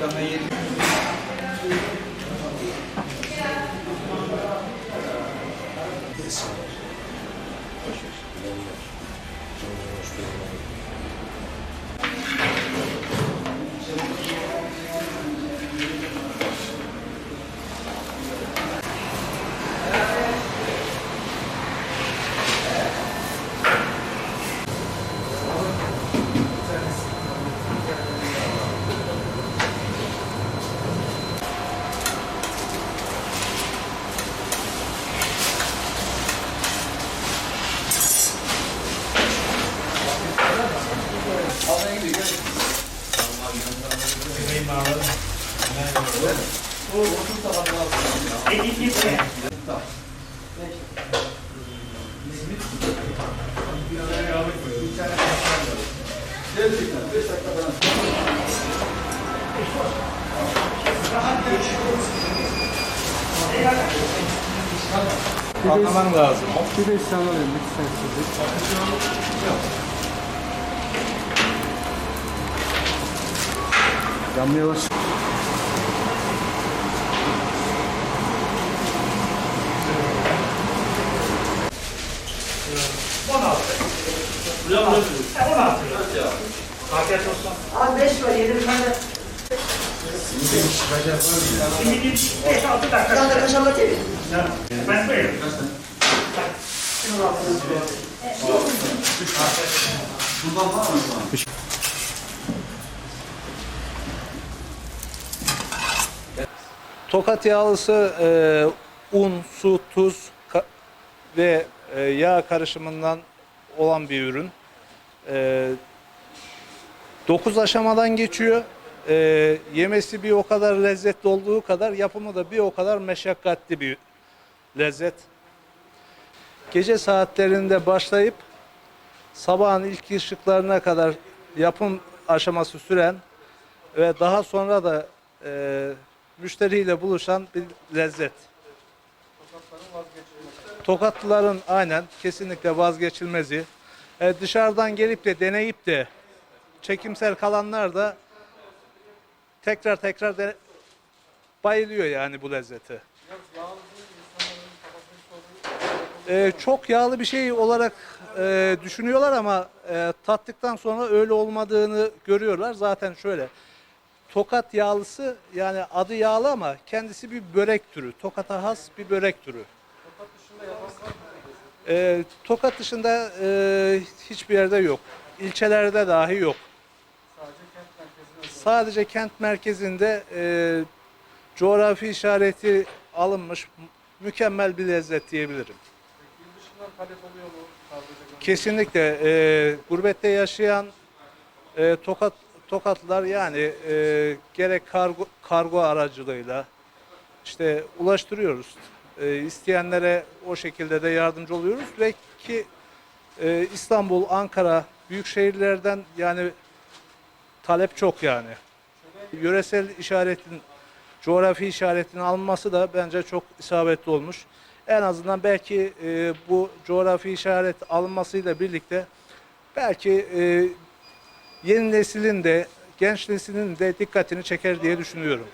também ele Anlaman lazım. Bir de sen alayım lütfen yavaş. Abi 5 var 7 tane. Şimdi bir 5-6 Bir dakika. tane kaşarla çevir. Ben buyurun. Tokat yağlısı e, un, su, tuz ve e, yağ karışımından olan bir ürün. E, 9 aşamadan geçiyor. E, yemesi bir o kadar lezzetli olduğu kadar yapımı da bir o kadar meşakkatli bir lezzet. Gece saatlerinde başlayıp sabahın ilk ışıklarına kadar yapım aşaması süren ve daha sonra da e, müşteriyle buluşan bir lezzet. Tokatlıların aynen kesinlikle vazgeçilmezi. E, dışarıdan gelip de deneyip de çekimsel kalanlar da tekrar tekrar de bayılıyor yani bu lezzete. E, çok yağlı bir şey olarak e, düşünüyorlar ama e, tattıktan sonra öyle olmadığını görüyorlar. Zaten şöyle Tokat yağlısı yani adı yağlı ama kendisi bir börek türü. Tokat'a has bir börek türü. Ee, Tokat dışında e, hiçbir yerde yok. İlçelerde dahi yok. Sadece kent merkezinde e, coğrafi işareti alınmış mükemmel bir lezzet diyebilirim. Kesinlikle e, gurbette yaşayan e, Tokat Tokatlılar yani e, gerek kargo, kargo aracılığıyla işte ulaştırıyoruz. E, isteyenlere o şekilde de yardımcı oluyoruz ve ki e, İstanbul, Ankara büyük şehirlerden yani talep çok yani. Yöresel işaretin, coğrafi işaretin alınması da bence çok isabetli olmuş. En azından belki e, bu coğrafi işaret alınmasıyla birlikte belki e, yeni neslin de genç neslin de dikkatini çeker diye düşünüyorum.